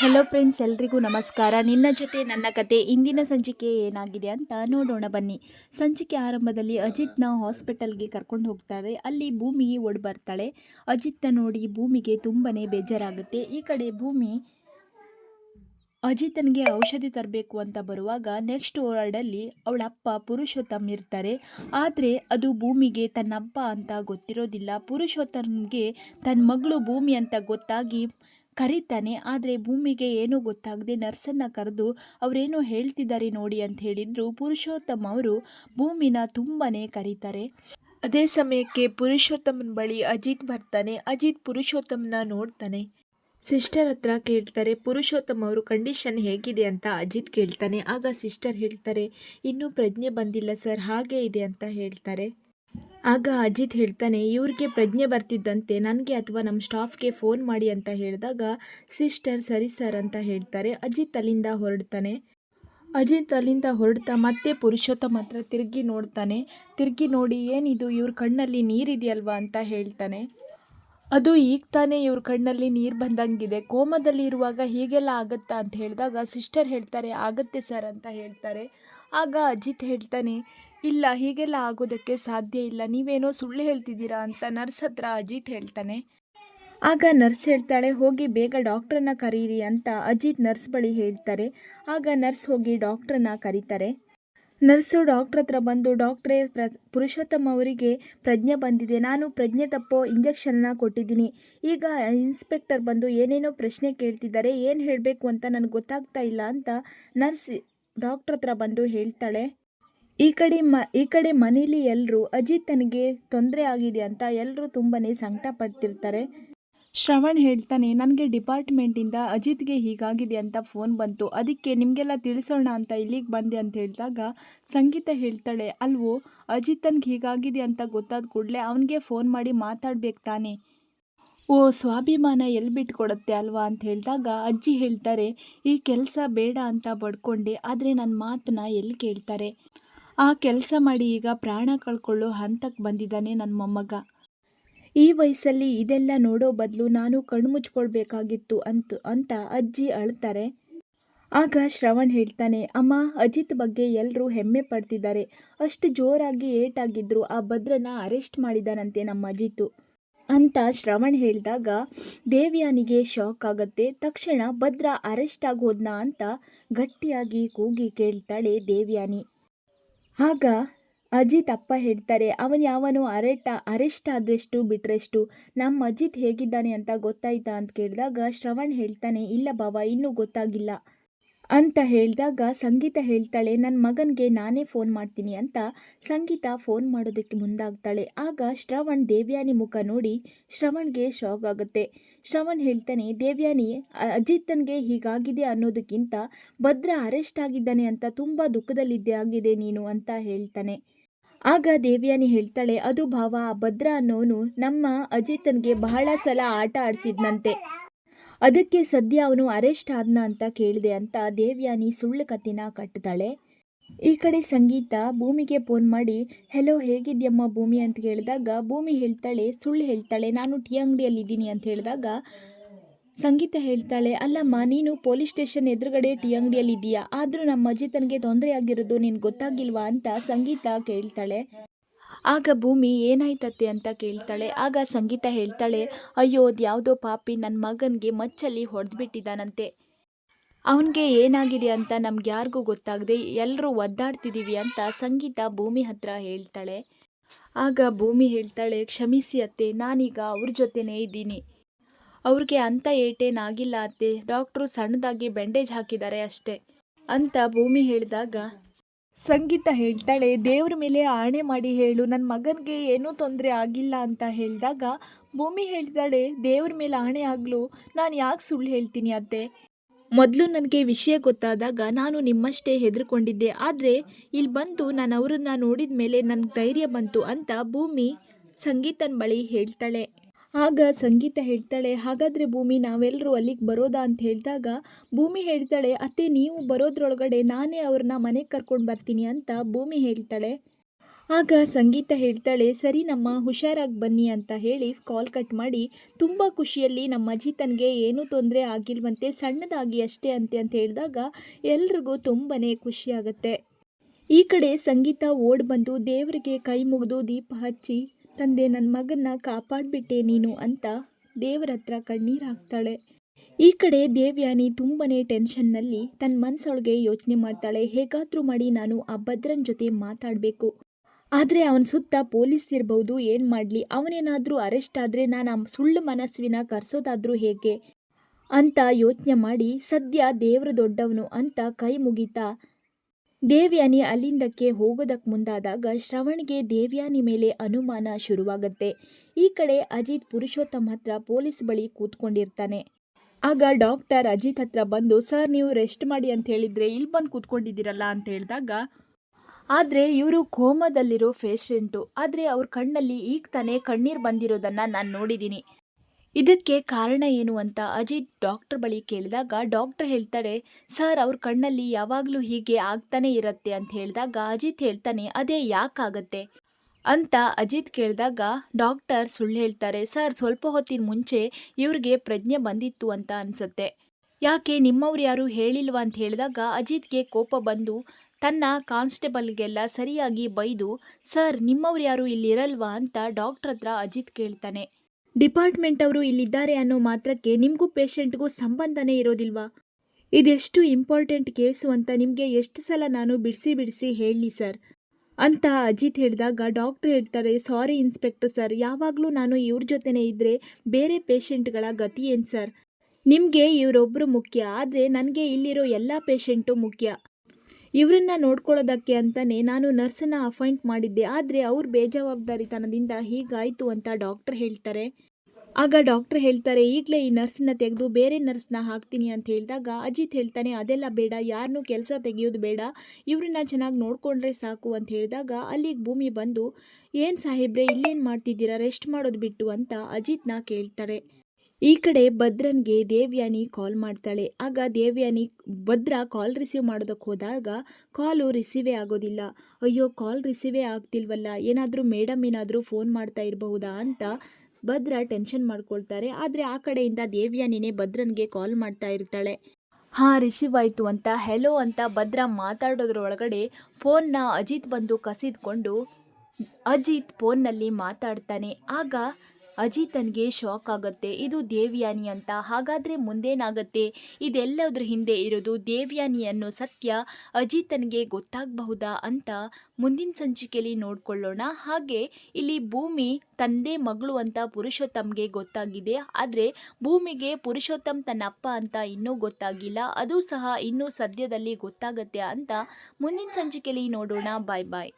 Hello friends ಎಲ್ರಿಗೂ ನಮಸ್ಕಾರ. ನಿನ್ನ ಜೊತೆ ನನ್ನ ಕತೆ ಇಂದಿನ ಸಂಚಿಕೆ ಏನಾಗಿದೆ ಅಂತ ನೋಡೋಣ ಬನ್ನಿ. ಸಂಚಿಕೆ ಆರಂಭದಲ್ಲಿ ಅಜಿತ್ನ ಹಾಸ್ಪಿಟಲ್ಗೆ ಕರ್ಕೊಂಡು ಹೋಗ್ತಾರೆ. ಅಲ್ಲಿ ಭೂಮಿ ಓಡ್ ಬರ್ತಾಳೆ ಅಜಿತ್ನ ನೋಡಿ ಭೂಮಿಗೆ ತುಂಬಾ ಬೇಜಾರಾಗುತ್ತೆ. ಈ ಕಡೆ ಭೂಮಿ ಅಜಿತನಿಗೆ ಔಷಧಿ ತರಬೇಕು ಅಂತ ಬರುವಾಗ ನೆಕ್ಸ್ಟ್ ವಾರ್ಡಲ್ಲಿ ಅವಳ ಅಪ್ಪ ಪುರುಷೋತ್ತಮ್ ಇರ್ತಾರೆ. ಆದರೆ ಅದು ಭೂಮಿಗೆ ತನ್ನಪ್ಪ ಅಂತ ಗೊತ್ತಿರೋದಿಲ್ಲ. ಪುರುಷೋತ್ತಮ್ಗೆ ತನ್ನ ಮಗಳು ಭೂಮಿ ಅಂತ ಗೊತ್ತಾಗಿ ಕರೀತಾನೆ, ಆದರೆ ಭೂಮಿಗೆ ಏನೂ ಗೊತ್ತಾಗದೆ ನರ್ಸನ್ನು ಕರೆದು ಅವರೇನೋ ಹೇಳ್ತಿದ್ದಾರೆ ನೋಡಿ ಅಂತ ಹೇಳಿದ್ರು. ಪುರುಷೋತ್ತಮ್ ಅವರು ಭೂಮಿನ ತುಂಬಾ ಕರೀತಾರೆ. ಅದೇ ಸಮಯಕ್ಕೆ ಪುರುಷೋತ್ತಮನ ಬಳಿ ಅಜಿತ್ ಬರ್ತಾನೆ. ಅಜಿತ್ ಪುರುಷೋತ್ತಮನ ನೋಡ್ತಾನೆ. ಸಿಸ್ಟರ್ ಹತ್ರ ಕೇಳ್ತಾರೆ, ಪುರುಷೋತ್ತಮ ಅವರು ಕಂಡೀಷನ್ ಹೇಗಿದೆ ಅಂತ ಅಜಿತ್ ಕೇಳ್ತಾನೆ. ಆಗ ಸಿಸ್ಟರ್ ಹೇಳ್ತಾರೆ, ಇನ್ನೂ ಪ್ರಜ್ಞೆ ಬಂದಿಲ್ಲ ಸರ್, ಹಾಗೆ ಇದೆ ಅಂತ ಹೇಳ್ತಾರೆ. ಆಗ ಅಜಿತ್ ಹೇಳ್ತಾನೆ, ಇವ್ರಿಗೆ ಪ್ರಜ್ಞೆ ಬರ್ತಿದ್ದಂತೆ, ನನಗೆ ಅಥವಾ ನಮ್ಮ ಸ್ಟಾಫ್ಗೆ ಫೋನ್ ಮಾಡಿ ಅಂತ ಹೇಳಿದಾಗ, ಸಿಸ್ಟರ್, ಸರಿ ಸರ್ ಅಂತ ಹೇಳ್ತಾರೆ. ಅಜಿತ್ ಅಲ್ಲಿಂದ ಹೊರಡ್ತಾನೆ. ಅಜಿತ್ ಅಲ್ಲಿಂದ ಹೊರಡ್ತಾ ಮತ್ತೆ ಪುರುಷೋತ್ತಮ ಹತ್ರ ತಿರುಗಿ ನೋಡ್ತಾನೆ. ತಿರುಗಿ ನೋಡಿ, ಏನಿದು, ಇವ್ರ ಕಣ್ಣಲ್ಲಿ ನೀರಿದೆಯಲ್ವಾ ಅಂತ ಹೇಳ್ತಾನೆ. ಅದು ಈಗ ತಾನೇ ಇವ್ರ ಕಣ್ಣಲ್ಲಿ ನೀರು ಬಂದಂಗಿದೆ. ಕೋಮದಲ್ಲಿ ಇರುವಾಗ ಹೀಗೆಲ್ಲ ಆಗುತ್ತಾ ಅಂತ ಹೇಳಿದಾಗ, ಸಿಸ್ಟರ್ ಹೇಳ್ತಾರೆ, ಆಗುತ್ತೆ ಸರ್ ಅಂತ ಹೇಳ್ತಾರೆ. ಆಗ ಅಜಿತ್ ಹೇಳ್ತಾನೆ ಇಲ್ಲ, ಹೀಗೆಲ್ಲ ಆಗೋದಕ್ಕೆ ಸಾಧ್ಯ ಇಲ್ಲ. ನೀವೇನೋ ಸುಳ್ಳು ಹೇಳ್ತಿದ್ದೀರಾ ಅಂತ ನರ್ಸ್ ಹತ್ರ ಅಜಿತ್ ಹೇಳ್ತಾನೆ. ಆಗ ನರ್ಸ್ ಹೇಳ್ತಾಳೆ, ಹೋಗಿ ಬೇಗ ಡಾಕ್ಟ್ರನ್ನ ಕರೀರಿ ಅಂತ ಅಜಿತ್ ನರ್ಸ್ ಬಳಿ ಹೇಳ್ತಾರೆ. ಆಗ ನರ್ಸ್ ಹೋಗಿ ಡಾಕ್ಟ್ರನ್ನ ಕರೀತಾರೆ. ನರ್ಸು ಡಾಕ್ಟ್ರ್ ಹತ್ರ ಬಂದು, ಡಾಕ್ಟ್ರೇ, ಪ್ರ, ಪುರುಷೋತ್ತಮ ಅವರಿಗೆ ಪ್ರಜ್ಞೆ ಬಂದಿದೆ. ನಾನು ಪ್ರಜ್ಞೆ ತಪ್ಪೋ ಇಂಜೆಕ್ಷನ್ನ ಕೊಟ್ಟಿದ್ದೀನಿ. ಈಗ ಇನ್ಸ್ಪೆಕ್ಟರ್ ಬಂದು ಏನೇನೋ ಪ್ರಶ್ನೆ ಕೇಳ್ತಿದ್ದಾರೆ, ಏನು ಹೇಳಬೇಕು ಅಂತ ನನಗೆ ಗೊತ್ತಾಗ್ತಾ ಇಲ್ಲ ಅಂತ ನರ್ಸ್ ಡಾಕ್ಟ್ರ್ ಹತ್ರ ಬಂದು ಹೇಳ್ತಾಳೆ. ಈ ಕಡೆ ಮ, ಈ ಕಡೆ ಮನೇಲಿ ಎಲ್ಲರೂ ಅಜಿತನಿಗೆ ತನಗೆ ತೊಂದರೆ ಆಗಿದೆ ಅಂತ ಎಲ್ಲರೂ ತುಂಬಾ ಸಂಕಟ ಪಡ್ತಿರ್ತಾರೆ. ಶ್ರವಣ್ ಹೇಳ್ತಾನೆ, ನನಗೆ ಡಿಪಾರ್ಟ್ಮೆಂಟಿಂದ ಅಜಿತ್ಗೆ ಹೀಗಾಗಿದೆ ಅಂತ ಫೋನ್ ಬಂತು. ಅದಕ್ಕೆ ನಿಮಗೆಲ್ಲ ತಿಳಿಸೋಣ ಅಂತ ಇಲ್ಲಿಗೆ ಬಂದೆ ಅಂತ ಹೇಳಿದಾಗ ಸಂಗೀತ ಹೇಳ್ತಾಳೆ, ಅಲ್ವೋ, ಅಜಿತನ್ಗೆ ಹೀಗಾಗಿದೆ ಅಂತ ಗೊತ್ತಾದ ಕೂಡಲೇ ಅವನಿಗೆ ಫೋನ್ ಮಾಡಿ ಮಾತಾಡ್ಬೇಕು ತಾನೆ. ಓ, ಸ್ವಾಭಿಮಾನ ಎಲ್ಲಿ ಬಿಟ್ಕೊಡುತ್ತೆ ಅಲ್ವಾ? ಅಂತ ಹೇಳಿದಾಗ ಅಜ್ಜಿ ಹೇಳ್ತಾರೆ, ಈ ಕೆಲಸ ಬೇಡ ಅಂತ ಬಡ್ಕೊಂಡೆ, ಆದರೆ ನನ್ನ ಮಾತನ್ನ ಎಲ್ಲಿ ಕೇಳ್ತಾರೆ? ಆ ಕೆಲಸ ಮಾಡಿ ಈಗ ಪ್ರಾಣ ಕಳ್ಕೊಳ್ಳೋ ಹಂತಕ್ಕೆ ಬಂದಿದ್ದಾನೆ ನನ್ನ ಮೊಮ್ಮಗ. ಈ ವಯಸ್ಸಲ್ಲಿ ಇದೆಲ್ಲ ನೋಡೋ ಬದಲು ನಾನು ಕಣ್ಮುಚ್ಕೊಳ್ಬೇಕಾಗಿತ್ತು ಅಂತ ಅಂತ ಅಜ್ಜಿ ಅಳ್ತಾರೆ. ಆಗ ಶ್ರವಣ್ ಹೇಳ್ತಾನೆ, ಅಮ್ಮ, ಅಜಿತ್ ಬಗ್ಗೆ ಎಲ್ಲರೂ ಹೆಮ್ಮೆ ಪಡ್ತಿದ್ದಾರೆ. ಅಷ್ಟು ಜೋರಾಗಿ ಏಟಾಗಿದ್ರು, ಆ ಭದ್ರನ ಅರೆಸ್ಟ್ ಮಾಡಿದಾನಂತೆ ನಮ್ಮ ಅಜಿತು ಅಂತ ಶ್ರವಣ್ ಹೇಳಿದಾಗ, ದೇವ್ಯಾನಿಗೆ ಶಾಕ್ ಆಗುತ್ತೆ. ತಕ್ಷಣ ಭದ್ರ ಅರೆಸ್ಟ್ ಆಗೋದ್ನಾ ಅಂತ ಗಟ್ಟಿಯಾಗಿ ಕೂಗಿ ಕೇಳ್ತಾಳೆ ದೇವ್ಯಾನಿ. ಆಗ ಅಜಿತ್ ಅಪ್ಪ ಹೇಳ್ತಾರೆ, ಅವನು ಯಾವನು ಅರೆಟ ಅರೆಸ್ಟ್ ಆದರೆಷ್ಟು ಬಿಟ್ರೆಷ್ಟು ನಮ್ಮ ಅಜಿತ್ ಹೇಗಿದ್ದಾನೆ ಅಂತ ಗೊತ್ತಾಯ್ತಾ? ಅಂತ ಕೇಳಿದಾಗ ಶ್ರವಣ್ ಹೇಳ್ತಾನೆ, ಇಲ್ಲ ಬಾವ, ಇನ್ನೂ ಗೊತ್ತಾಗಿಲ್ಲ. ಅಂತ ಹೇಳಿದಾಗ ಸಂಗೀತ ಹೇಳ್ತಾಳೆ ನನ್ನ ಮಗನಿಗೆ ನಾನೇ ಫೋನ್ ಮಾಡ್ತೀನಿ ಅಂತ ಸಂಗೀತ ಫೋನ್ ಮಾಡೋದಕ್ಕೆ ಮುಂದಾಗ್ತಾಳೆ. ಆಗ ಶ್ರವಣ್ ದೇವ್ಯಾನಿ ಮುಖ ನೋಡಿ ಶ್ರವಣ್ಗೆ ಶಾಕ್ ಆಗುತ್ತೆ. ಶ್ರವಣ್ ಹೇಳ್ತಾನೆ, ದೇವ್ಯಾನಿ ಅಜಿತನ್ಗೆ ಹೀಗಾಗಿದೆ ಅನ್ನೋದಕ್ಕಿಂತ ಭದ್ರ ಅರೆಸ್ಟ್ ಆಗಿದ್ದಾನೆ ಅಂತ ತುಂಬ ದುಃಖದಲ್ಲಿದ್ದೆ ಆಗಿದೆ ನೀನು ಅಂತ ಹೇಳ್ತಾನೆ. ಆಗ ದೇವ್ಯಾನಿ ಹೇಳ್ತಾಳೆ, ಅದು ಭಾವ, ಭದ್ರ ಅನ್ನೋನು ನಮ್ಮ ಅಜಿತನ್ಗೆ ಬಹಳ ಸಲ ಆಟ ಆಡಿಸಿದ್ನಂತೆ. ಅದಕ್ಕೆ ಸದ್ಯ ಅವನು ಅರೆಸ್ಟ್ ಆದ್ನ ಅಂತ ಕೇಳಿದೆ ಅಂತ ದೇವ್ಯಾನಿ ಸುಳ್ಳು ಕತ್ತಿನ ಕಟ್ತಾಳೆ. ಈ ಕಡೆ ಸಂಗೀತ ಭೂಮಿಗೆ ಫೋನ್ ಮಾಡಿ ಹೆಲೋ ಹೇಗಿದ್ಯಮ್ಮ ಭೂಮಿ? ಅಂತ ಕೇಳಿದಾಗ, ಭೂಮಿ ಹೇಳ್ತಾಳೆ, ಸುಳ್ಳು ಹೇಳ್ತಾಳೆ, ನಾನು ಟೀ ಅಂಗಡಿಯಲ್ಲಿದ್ದೀನಿ ಅಂತ ಹೇಳಿದಾಗ, ಸಂಗೀತ ಹೇಳ್ತಾಳೆ, ಅಲ್ಲಮ್ಮ, ನೀನು ಪೊಲೀಸ್ ಸ್ಟೇಷನ್ ಎದುರುಗಡೆ ಟೀ ಅಂಗಡಿಯಲ್ಲಿದ್ದೀಯಾ ಆದರೂ ನಮ್ಮ ಅಜಿತನಿಗೆ ತೊಂದರೆ ಆಗಿರೋದು ಗೊತ್ತಾಗಿಲ್ವಾ? ಅಂತ ಸಂಗೀತ ಕೇಳ್ತಾಳೆ. ಆಗ ಭೂಮಿ ಏನಾಯ್ತತ್ತೆ ಅಂತ ಕೇಳ್ತಾಳೆ. ಆಗ ಸಂಗೀತ ಹೇಳ್ತಾಳೆ, ಅಯ್ಯೋ, ಅದ್ಯಾವುದೋ ಪಾಪಿ ನನ್ನ ಮಗನಿಗೆ ಮಚ್ಚಲ್ಲಿ ಹೊಡೆದ್ಬಿಟ್ಟಿದ್ದಾನಂತೆ ಅವನಿಗೆ ಏನಾಗಿದೆ ಅಂತ ನಮ್ಗೆ ಯಾರಿಗೂ ಗೊತ್ತಾಗದೆ ಎಲ್ಲರೂ ಒದ್ದಾಡ್ತಿದ್ದೀವಿ ಅಂತ ಸಂಗೀತ ಭೂಮಿ ಹತ್ರ ಹೇಳ್ತಾಳೆ. ಆಗ ಭೂಮಿ ಹೇಳ್ತಾಳೆ, ಕ್ಷಮಿಸಿ ಅತ್ತೆ, ನಾನೀಗ ಅವ್ರ ಜೊತೆನೇ ಇದ್ದೀನಿ. ಅವ್ರಿಗೆ ಅಂಥ ಏಟೇನಾಗಿಲ್ಲ ಅತ್ತೆ. ಡಾಕ್ಟ್ರು ಸಣ್ಣದಾಗಿ ಬ್ಯಾಂಡೇಜ್ ಹಾಕಿದ್ದಾರೆ ಅಷ್ಟೇ. ಅಂತ ಭೂಮಿ ಹೇಳಿದಾಗ ಸಂಗೀತ ಹೇಳ್ತಾಳೆ, ದೇವ್ರ ಮೇಲೆ ಆಣೆ ಮಾಡಿ ಹೇಳು ನನ್ನ ಮಗನಿಗೆ ಏನೂ ತೊಂದರೆ ಆಗಿಲ್ಲ ಅಂತ ಹೇಳಿದಾಗ ಭೂಮಿ ಹೇಳ್ತಾಳೆ, ದೇವ್ರ ಮೇಲೆ ಆಣೆ ಆಗಲು, ನಾನು ಯಾಕೆ ಸುಳ್ಳು ಹೇಳ್ತೀನಿ ಅತ್ತೆ? ಮೊದಲು ನನಗೆ ವಿಷಯ ಗೊತ್ತಾದಾಗ ನಾನು ನಿಮ್ಮಷ್ಟೇ ಹೆದರ್ಕೊಂಡಿದ್ದೆ, ಆದರೆ ಇಲ್ಲಿ ಬಂದು ನಾನು ಅವರನ್ನು ನೋಡಿದ ಮೇಲೆ ನನಗೆ ಧೈರ್ಯ ಬಂತು ಅಂತ ಭೂಮಿ ಸಂಗೀತನ ಬಳಿ ಹೇಳ್ತಾಳೆ. ಆಗ ಸಂಗೀತ ಹೇಳ್ತಾಳೆ, ಹಾಗಾದರೆ ಭೂಮಿ ನಾವೆಲ್ಲರೂ ಅಲ್ಲಿಗೆ ಬರೋದಾ? ಅಂತ ಹೇಳಿದಾಗ, ಭೂಮಿ ಹೇಳ್ತಾಳೆ, ಅತ್ತೆ, ನೀವು ಬರೋದ್ರೊಳಗಡೆ ನಾನೇ ಅವ್ರನ್ನ ಮನೆಗೆ ಕರ್ಕೊಂಡು ಬರ್ತೀನಿ ಅಂತ ಭೂಮಿ ಹೇಳ್ತಾಳೆ. ಆಗ ಸಂಗೀತ ಹೇಳ್ತಾಳೆ, ಸರಿ ನಮ್ಮ ಹುಷಾರಾಗಿ ಬನ್ನಿ ಅಂತ ಹೇಳಿ ಕಾಲ್ ಕಟ್ ಮಾಡಿ, ತುಂಬ ಖುಷಿಯಲ್ಲಿ ನಮ್ಮ ಅಜಿತನಿಗೆ ಏನೂ ತೊಂದರೆ ಆಗಿಲ್ವಂತೆ ಸಣ್ಣದಾಗಿ ಅಷ್ಟೇ ಅಂತೆ ಅಂತ ಹೇಳಿದಾಗ ಎಲ್ರಿಗೂ ತುಂಬಾ ಖುಷಿಯಾಗತ್ತೆ ಈ ಕಡೆ ಸಂಗೀತ ಓಡ್ ಬಂದು ದೇವರಿಗೆ ಕೈ ಮುಗಿದು ದೀಪ ಹಚ್ಚಿ ತಂದೆ ನನ್ನ ಮಗನ್ನ ಕಾಪಾಡಿಬಿಟ್ಟೆ ನೀನು ಅಂತ ದೇವರ ಹತ್ರ ಕಣ್ಣೀರಾಗ್ತಾಳೆ ಈ ಕಡೆ ದೇವ್ಯಾನಿ ತುಂಬನೇ ಟೆನ್ಷನ್ನಲ್ಲಿ ತನ್ನ ಮನಸ್ಸೊಳಗೆ ಯೋಚನೆ ಮಾಡ್ತಾಳೆ. ಹೇಗಾದರೂ ಮಾಡಿ ನಾನು ಆ ಭದ್ರನ್ ಜೊತೆ ಮಾತಾಡಬೇಕು. ಆದರೆ ಅವನ ಸುತ್ತ ಪೊಲೀಸ್ ಇರಬಹುದು ಏನು ಮಾಡಲಿ? ಅವನೇನಾದರೂ ಅರೆಸ್ಟ್ ಆದರೆ ನಾನು ಆ ಸುಳ್ಳು ಮನಸ್ಸಿನ ಕರೆಸೋದಾದರೂ ಹೇಗೆ? ಅಂತ ಯೋಚನೆ ಮಾಡಿ, ಸದ್ಯ ದೇವರು ದೊಡ್ಡವನು ಅಂತ ಕೈ ಮುಗಿತಾ ದೇವ್ಯಾನಿ ಅಲ್ಲಿಂದಕ್ಕೆ ಹೋಗೋದಕ್ಕೆ ಮುಂದಾದಾಗ ಶ್ರವಣ್ಗೆ ದೇವ್ಯಾನಿ ಮೇಲೆ ಅನುಮಾನ ಶುರುವಾಗತ್ತೆ. ಈ ಕಡೆ ಅಜಿತ್ ಪುರುಷೋತ್ತಮ್ ಹತ್ರ ಪೊಲೀಸ್ ಬಳಿ ಕೂತ್ಕೊಂಡಿರ್ತಾನೆ. ಆಗ ಡಾಕ್ಟರ್ ಅಜಿತ್ ಹತ್ರ ಬಂದು, ಸರ್, ನೀವು ರೆಸ್ಟ್ ಮಾಡಿ ಅಂತ ಹೇಳಿದ್ರೆ ಇಲ್ಲಿ ಬಂದು ಕೂತ್ಕೊಂಡಿದ್ದೀರಲ್ಲ ಅಂತ ಹೇಳಿದಾಗ, ಆದರೆ ಇವರು ಕೋಮದಲ್ಲಿರೋ ಪೇಷೆಂಟು. ಆದರೆ ಅವ್ರ ಕಣ್ಣಲ್ಲಿ ಈಗ ತಾನೇ ಕಣ್ಣೀರು ಬಂದಿರೋದನ್ನು ನಾನು ನೋಡಿದ್ದೀನಿ ಇದಕ್ಕೆ ಕಾರಣ ಏನು ಅಂತ ಅಜಿತ್ ಡಾಕ್ಟರ್ ಬಳಿ ಕೇಳಿದಾಗ ಡಾಕ್ಟರ್ ಹೇಳ್ತಾರೆ ಸರ್, ಅವ್ರ ಕಣ್ಣಲ್ಲಿ ಯಾವಾಗಲೂ ಹೀಗೆ ಆಗ್ತಾನೆ ಇರತ್ತೆ ಅಂತ ಹೇಳಿದಾಗ ಅಜಿತ್ ಹೇಳ್ತಾನೆ, ಅದೇ ಯಾಕಾಗತ್ತೆ? ಅಂತ ಅಜಿತ್ ಕೇಳಿದಾಗ ಡಾಕ್ಟರ್ ಸುಳ್ಳು ಹೇಳ್ತಾರೆ, ಸರ್, ಸ್ವಲ್ಪ ಹೊತ್ತಿನ ಮುಂಚೆ ಇವ್ರಿಗೆ ಪ್ರಜ್ಞೆ ಬಂದಿತ್ತು ಅಂತ ಅನ್ಸುತ್ತೆ. ಯಾಕೆ ನಿಮ್ಮವ್ರು ಯಾರು ಹೇಳಿಲ್ವಾ ಅಂತ ಹೇಳಿದಾಗ ಅಜಿತ್ಗೆ ಕೋಪ ಬಂದು ತನ್ನ ಕಾನ್ಸ್ಟೇಬಲ್ಗೆಲ್ಲ ಸರಿಯಾಗಿ ಬೈದು, ಸರ್, ನಿಮ್ಮವ್ರು ಯಾರು ಇಲ್ಲಿರಲ್ವಾ? ಅಂತ ಡಾಕ್ಟರ್ ಹತ್ರ ಅಜಿತ್ ಕೇಳ್ತಾನೆ. ಡಿಪಾರ್ಟ್ಮೆಂಟ್ ಅವರು ಇಲ್ಲಿದ್ದಾರೆ ಅನ್ನೋ ಮಾತ್ರಕ್ಕೆ ನಿಮಗೂ ಪೇಷಂಟ್ಗೂ ಸಂಬಂಧನೇ ಇರೋದಿಲ್ವಾ? ಇದೆಷ್ಟು ಇಂಪಾರ್ಟೆಂಟ್ ಕೇಸು ಅಂತ ನಿಮಗೆ ಎಷ್ಟು ಸಲ ನಾನು ಬಿಡಿಸಿ ಬಿಡಿಸಿ ಹೇಳಲಿ ಸರ್. ಅಂತ ಅಜಿತ್ ಹೇಳಿದಾಗ ಡಾಕ್ಟರ್ ಹೇಳ್ತಾರೆ, ಸಾರಿ ಇನ್ಸ್ಪೆಕ್ಟರ್ ಸರ್, ಯಾವಾಗಲೂ ನಾನು ಇವ್ರ ಜೊತೆನೇ ಇದ್ದರೆ ಬೇರೆ ಪೇಷಂಟ್ಗಳ ಗತಿ ಏನು ಸರ್? ನಿಮಗೆ ಇವರೊಬ್ಬರು ಮುಖ್ಯ, ಆದರೆ ನನಗೆ ಇಲ್ಲಿರೋ ಎಲ್ಲ ಪೇಷಂಟು ಮುಖ್ಯ. ಇವರನ್ನ ನೋಡ್ಕೊಳ್ಳೋದಕ್ಕೆ ಅಂತಲೇ ನಾನು ನರ್ಸನ್ನ ಅಪಾಯಿಂಟ್ ಮಾಡಿದ್ದೆ. ಆದರೆ ಅವ್ರ ಬೇಜವಾಬ್ದಾರಿತನದಿಂದ ಹೀಗಾಯಿತು ಅಂತ ಡಾಕ್ಟರ್ ಹೇಳ್ತಾರೆ. ಆಗ ಡಾಕ್ಟರ್ ಹೇಳ್ತಾರೆ, ಈಗಲೇ ಈ ನರ್ಸನ್ನ ತೆಗೆದು ಬೇರೆ ನರ್ಸ್ನ ಹಾಕ್ತೀನಿ ಅಂತ ಹೇಳಿದಾಗ ಅಜಿತ್ ಹೇಳ್ತಾನೆ, ಅದೆಲ್ಲ ಬೇಡ ಯಾರನ್ನೂ ಕೆಲಸ ತೆಗೆಯೋದು ಬೇಡ, ಇವ್ರನ್ನ ಚೆನ್ನಾಗಿ ನೋಡಿಕೊಂಡ್ರೆ ಸಾಕು ಅಂತ ಹೇಳಿದಾಗ ಅಲ್ಲಿಗೆ ಭೂಮಿ ಬಂದು, ಏನು ಸಾಹೇಬ್ರೆ, ಇಲ್ಲೇನು ಮಾಡ್ತಿದ್ದೀರಾ, ರೆಸ್ಟ್ ಮಾಡೋದು ಬಿಟ್ಟು ಅಂತ ಅಜಿತ್ನ ಕೇಳ್ತಾರೆ. ಈ ಕಡೆ ಭದ್ರನ್ಗೆ ದೇವ್ಯಾನಿ ಕಾಲ್ ಮಾಡ್ತಾಳೆ. ಆಗ ದೇವ್ಯಾನಿ ಭದ್ರ ಕಾಲ್ ರಿಸೀವ್ ಮಾಡೋದಕ್ಕೆ ಹೋದಾಗ ಕಾಲು ರಿಸೀವೇ ಆಗೋದಿಲ್ಲ. ಅಯ್ಯೋ ಕಾಲ್ ರಿಸೀವೇ ಆಗ್ತಿಲ್ವಲ್ಲ? ಏನಾದರೂ ಮೇಡಮ್ ಏನಾದರೂ ಫೋನ್ ಮಾಡ್ತಾ ಇರಬಹುದಾ ಅಂತ ಭದ್ರ ಟೆನ್ಷನ್ ಮಾಡ್ಕೊಳ್ತಾರೆ. ಆದರೆ ಆ ಕಡೆಯಿಂದ ದೇವ್ಯಾನಿನೇ ಭದ್ರನ್ಗೆ ಕಾಲ್ ಮಾಡ್ತಾ ಇರ್ತಾಳೆ. ಹಾಂ ರಿಸೀವ್ ಆಯಿತು ಅಂತ ಹೆಲೋ ಅಂತ ಭದ್ರ ಮಾತಾಡೋದ್ರೊಳಗಡೆ ಫೋನ್ನ ಅಜಿತ್ ಬಂದು ಕಸಿದ್ಕೊಂಡು ಅಜಿತ್ ಫೋನ್ನಲ್ಲಿ ಮಾತಾಡ್ತಾನೆ. ಆಗ ಅಜಿತನ್ಗೆ ಶಾಕ್ ಆಗುತ್ತೆ. ಇದು ದೇವ್ಯಾನಿ ಅಂತ. ಹಾಗಾದರೆ ಮುಂದೇನಾಗತ್ತೆ? ಇದೆಲ್ಲದ್ರ ಹಿಂದೆ ಇರೋದು ದೇವ್ಯಾನಿ ಅನ್ನೋ ಸತ್ಯ ಅಜಿತನ್ಗೆ ಗೊತ್ತಾಗಬಹುದಾ ಅಂತ ಮುಂದಿನ ಸಂಚಿಕೆಯಲ್ಲಿ ನೋಡ್ಕೊಳ್ಳೋಣ. ಹಾಗೆ ಇಲ್ಲಿ ಭೂಮಿ ತಂದೆ ಮಗಳು ಅಂತ ಪುರುಷೋತ್ತಮ್ಗೆ ಗೊತ್ತಾಗಿದೆ. ಆದರೆ ಭೂಮಿಗೆ ಪುರುಷೋತ್ತಮ್ ತನ್ನ ಅಪ್ಪ ಅಂತ ಇನ್ನೂ ಗೊತ್ತಾಗಿಲ್ಲ. ಅದು ಸಹ ಇನ್ನೂ ಸದ್ಯದಲ್ಲಿ ಗೊತ್ತಾಗತ್ತೆ ಅಂತ ಮುಂದಿನ ಸಂಚಿಕೆಯಲ್ಲಿ ನೋಡೋಣ. ಬಾಯ್ ಬಾಯ್.